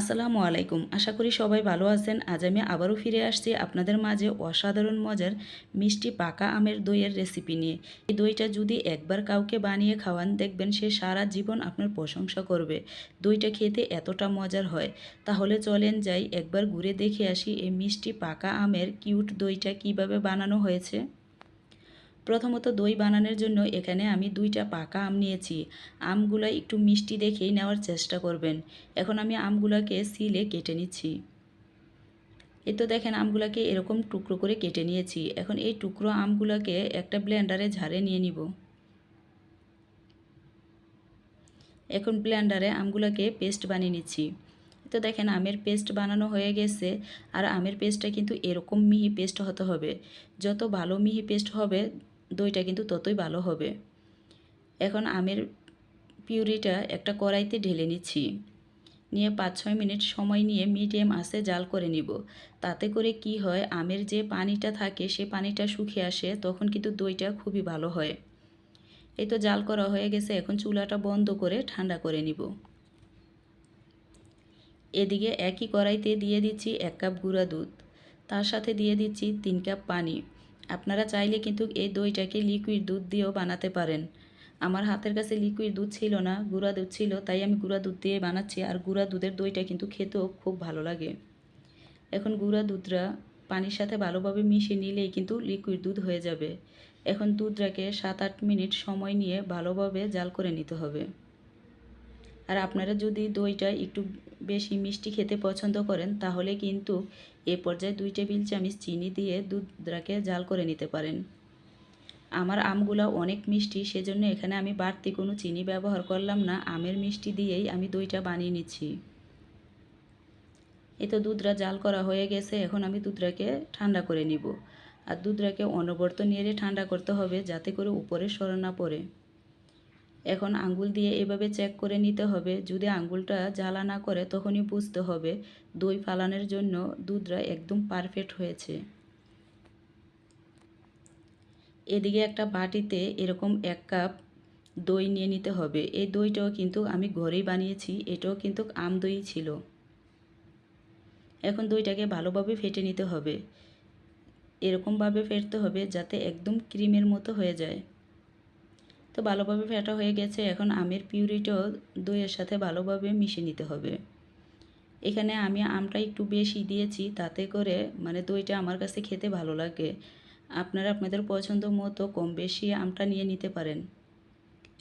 আসসালামু আলাইকুম। আশা করি সবাই ভালো আছেন। আজ আমি আবারও ফিরে আসছি আপনাদের মাঝে অসাধারণ মজার মিষ্টি পাকা আমের দইয়ের রেসিপি নিয়ে। এই দইটা যদি একবার কাউকে বানিয়ে খাওয়ান, দেখবেন সে সারা জীবন আপনার প্রশংসা করবে। দইটা খেতে এতটা মজার হয়। তাহলে চলেন যাই, একবার ঘুরে দেখে আসি এই মিষ্টি পাকা আমের কিউট দইটা কীভাবে বানানো হয়েছে। প্রথমত দই বানানোর জন্য এখানে আমি দুইটা পাকা আম নিয়েছি। আমগুলো একটু মিষ্টি দেখেই নেওয়ার চেষ্টা করবেন। এখন আমি আমগুলোকে সিলে কেটে নিচ্ছি। এ তো দেখেন আমগুলোকে এরকম টুকরো করে কেটে নিয়েছি। এখন এই টুকরো আমগুলোকে একটা ব্লেন্ডারে ঝাড়ে নিয়ে নিব। এখন ব্লেন্ডারে আমগুলোকে পেস্ট বানিয়ে নিচ্ছি। তো দেখেন আমের পেস্ট বানানো হয়ে গেছে আর আমের পেস্টটা কিন্তু এরকম মিহি পেস্ট হতে হবে। যত ভালো মিহি পেস্ট হবে দইটা কিন্তু ততই ভালো হবে। এখন আমের পিউরিটা একটা কড়াইতে ঢেলে নিচ্ছি। নিয়ে পাঁচ ছয় মিনিট সময় নিয়ে মিডিয়াম আঁচে জাল করে নিব। তাতে করে কি হয়, আমের যে পানিটা থাকে, সে পানিটা শুকিয়ে আসে, তখন কিন্তু দইটা খুবই ভালো হয়। এই তো জাল করা হয়ে গেছে, এখন চুলাটা বন্ধ করে ঠান্ডা করে নিব। এদিকে একই কড়াইতে দিয়ে দিচ্ছি এক কাপ গুঁড়া দুধ। তার সাথে দিয়ে দিচ্ছি তিন কাপ পানি। আপনারা চাইলে কিন্তু এই দইটাকে লিকুইড দুধ দিয়েও বানাতে পারেন। আমার হাতের কাছে লিকুইড দুধ ছিল না, গুঁড়া দুধ ছিল, তাই আমি গুঁড়া দুধ দিয়ে বানাচ্ছি আর গুঁড়া দুধের দইটা কিন্তু খেতেও খুব ভালো লাগে। এখন গুঁড়া দুধটা পানির সাথে ভালোভাবে মিশিয়ে নিলেই কিন্তু লিকুইড দুধ হয়ে যাবে। এখন দুধটাকে সাত আট মিনিট সময় নিয়ে ভালোভাবে জাল করে নিতে হবে। আর আপনারা যদি দইটা একটু বেশি মিষ্টি খেতে পছন্দ করেন, তাহলে কিন্তু এ পর্যায়ে দুই টেবিল চামচ চিনি দিয়ে দুধটাকে জাল করে নিতে পারেন। আমার আমগুলো অনেক মিষ্টি, সেজন্য এখানে আমি বাড়তি কোনো চিনি ব্যবহার করলাম না। আমের মিষ্টি দিয়েই আমি দইটা বানিয়ে নিচ্ছি। এ তো দুধরা জাল করা হয়ে গেছে, এখন আমি দুধটাকে ঠান্ডা করে নিব। আর দুধরাকে অনবর্ত নিয়ে ঠান্ডা করতে হবে, যাতে করে উপরে সর না পড়ে। এখন আঙ্গুল দিয়ে এভাবে চেক করে নিতে হবে। যদি আঙ্গুলটা জ্বালা না করে, তখনই বুঝতে হবে দই ফালানোর জন্য দুধটা একদম পারফেক্ট হয়েছে। এদিকে একটা বাটিতে এরকম এক কাপ দই নিয়ে নিতে হবে। এই দইটাও কিন্তু আমি ঘরেই বানিয়েছি, এটাও কিন্তু আম দই ছিল। এখন দইটাকে ভালোভাবে ফেটে নিতে হবে। এরকমভাবে ফেটতে হবে যাতে একদম ক্রিমের মতো হয়ে যায়। তো ভালোভাবে ফেটা হয়ে গেছে। এখন আমের পিউরিটাও দইয়ের সাথে ভালোভাবে মিশিয়ে নিতে হবে। এখানে আমি আমটা একটু বেশি দিয়েছি, তাতে করে মানে দইটা আমার কাছে খেতে ভালো লাগে। আপনারা আপনাদের পছন্দ মতো কম বেশি আমটা নিয়ে নিতে পারেন।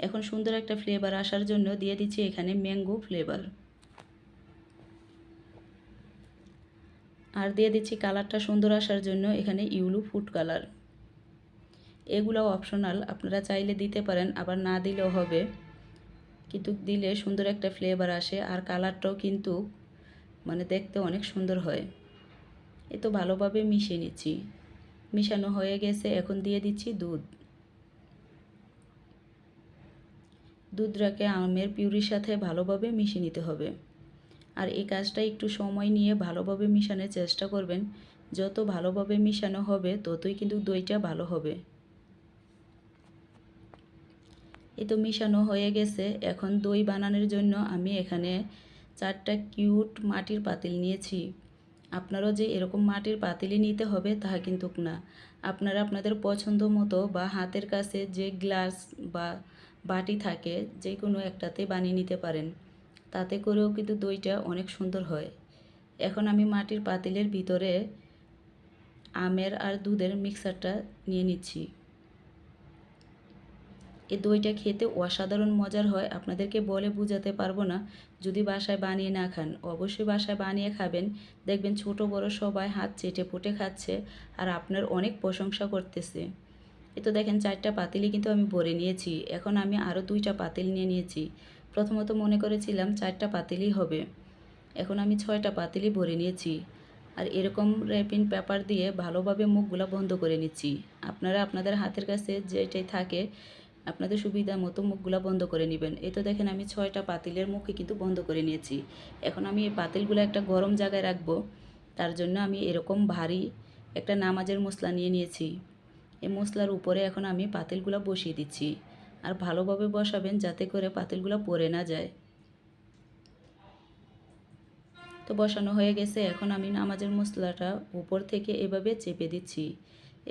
এখন সুন্দর একটা ফ্লেভার আসার জন্য দিয়ে দিচ্ছি এখানে ম্যাঙ্গো ফ্লেভার আর দিয়ে দিচ্ছি কালারটা সুন্দর আসার জন্য এখানে ইউলু ফুড কালার এগুলো অপশনাল আপনারা চাইলে দিতে পারেন, আবার না দিলেও হবে। কিন্তু দিলে সুন্দর একটা ফ্লেভার আসে, আর কালারটাও কিন্তু মানে দেখতে অনেক সুন্দর হয়। এ তো ভালোভাবে মিশিয়ে নিচ্ছি। মিশানো হয়ে গেছে, এখন দিয়ে দিচ্ছি দুধ। দুধটাকে আমের পিউরির সাথে ভালোভাবে মিশিয়ে নিতে হবে। আর এই কাজটা একটু সময় নিয়ে ভালোভাবে মিশানোর চেষ্টা করবেন। যত ভালোভাবে মিশানো হবে, ততই কিন্তু দইটা ভালো হবে। এই তো মিশানো হয়ে গেছে। এখন দই বানানোর জন্য আমি এখানে চারটা কিউট মাটির পাতিল নিয়েছি। আপনারও যে এরকম মাটির পাতিলই নিতে হবে তাহা কিন্তু না। আপনারা আপনাদের পছন্দ মতো বা হাতের কাছে যে গ্লাস বা বাটি থাকে যে কোনো একটাতে বানিয়ে নিতে পারেন। তাতে করেও কিন্তু দইটা অনেক সুন্দর হয়। এখন আমি মাটির পাতিলের ভিতরে আমের আর দুধের মিক্সারটা নিয়ে নিচ্ছি। এই দইটা খেতে অসাধারণ মজার হয়, আপনাদেরকে বলে বোঝাতে পারব না। যদি বাসায় বানিয়ে না খান, অবশ্যই বাসায় বানিয়ে খাবেন। দেখবেন ছোট বড় সবাই হাত চেটে পুটে খাচ্ছে আর আপনার অনেক প্রশংসা করতেছে। এ তো দেখেন চারটা পাতিলই কিন্তু আমি ভরে নিয়েছি। এখন আমি আরও দুইটা পাতিল নিয়ে নিয়েছি। প্রথমত মনে করেছিলাম চারটা পাতিলই হবে। এখন আমি ছয়টা পাতিলই ভরে নিয়েছি। আর এরকম র্যাপিং পেপার দিয়ে ভালোভাবে মুখগুলো বন্ধ করে নিচ্ছি। আপনারা আপনাদের হাতের কাছে যেটাই থাকে আপনাদের সুবিধা মতো মুখগুলো বন্ধ করে নেবেন। এই তো দেখেন আমি ছয়টা পাতিলের মুখে কিন্তু বন্ধ করে নিয়েছি। এখন আমি এই পাতিলগুলো একটা গরম জায়গায় রাখব। তার জন্য আমি এরকম ভারী একটা নামাজের মশলা নিয়ে নিয়েছি। এই মশলার উপরে এখন আমি পাতিলগুলো বসিয়ে দিচ্ছি। আর ভালোভাবে বসাবেন যাতে করে পাতিলগুলো পড়ে না যায়। তো বসানো হয়ে গেছে। এখন আমি নামাজের মশলাটা উপর থেকে এভাবে চেপে দিচ্ছি।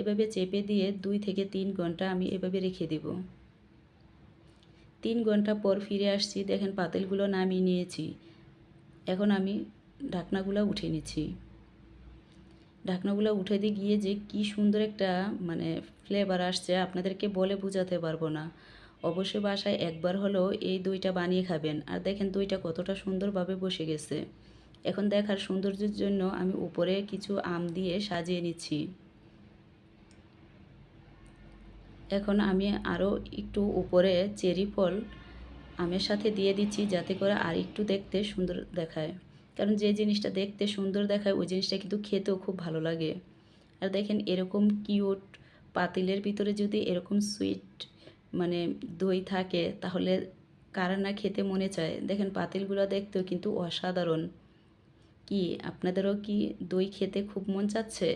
এভাবে চেপে দিয়ে দুই থেকে তিন ঘণ্টা আমি এভাবে রেখে দেব। তিন ঘণ্টা পর ফিরে আসছি, দেখেন পাতিলগুলো নামিয়ে নিয়েছি। এখন আমি ঢাকনাগুলো উঠে নিচ্ছি। ঢাকনাগুলো উঠে দিয়ে গিয়ে যে কি সুন্দর একটা মানে ফ্লেভার আসছে, আপনাদেরকে বলে বোঝাতে পারব না। অবশ্যই বাসায় একবার হলেও এই দইটা বানিয়ে খাবেন। আর দেখেন দইটা কতটা সুন্দরভাবে বসে গেছে। এখন দেখার সৌন্দর্যের জন্য আমি উপরে কিছু আম দিয়ে সাজিয়ে নিচ্ছি। এখন আমি আরও একটু উপরে চেরি ফল আমের সাথে দিয়ে দিচ্ছি যাতে করে আর একটু দেখতে সুন্দর দেখায়। কারণ যে জিনিসটা দেখতে সুন্দর দেখায়, ওই জিনিসটা কিন্তু খেতেও খুব ভালো লাগে। আর দেখেন এরকম কিউট পাতিলের ভিতরে যদি এরকম সুইট মানে দই থাকে, তাহলে কারা না খেতে মনে চায়? দেখেন পাতিলগুলো দেখতেও কিন্তু অসাধারণ। কি, আপনাদেরও কি দই খেতে খুব মন চাচ্ছে?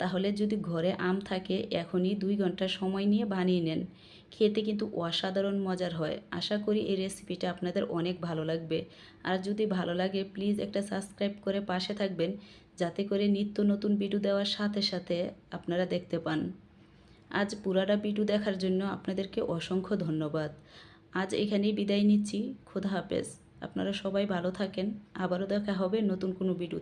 তাহলে যদি ঘরে আম থাকে, এখনই দুই ঘণ্টা সময় নিয়ে বানিয়ে নেন। খেতে কিন্তু অসাধারণ মজার হয়। আশা করি এই রেসিপিটা আপনাদের অনেক ভালো লাগবে। আর যদি ভালো লাগে প্লিজ একটা সাবস্ক্রাইব করে পাশে থাকবেন, যাতে করে নিত্য নতুন ভিডিও দেওয়ার সাথে সাথে আপনারা দেখতে পান। আজ পুরাটা ভিডিও দেখার জন্য আপনাদেরকে অসংখ্য ধন্যবাদ। আজ এখানেই বিদায় নিচ্ছি। খোদা হাফেজ। আপনারা সবাই ভালো থাকেন। আবারও দেখা হবে নতুন কোনো ভিডিওতে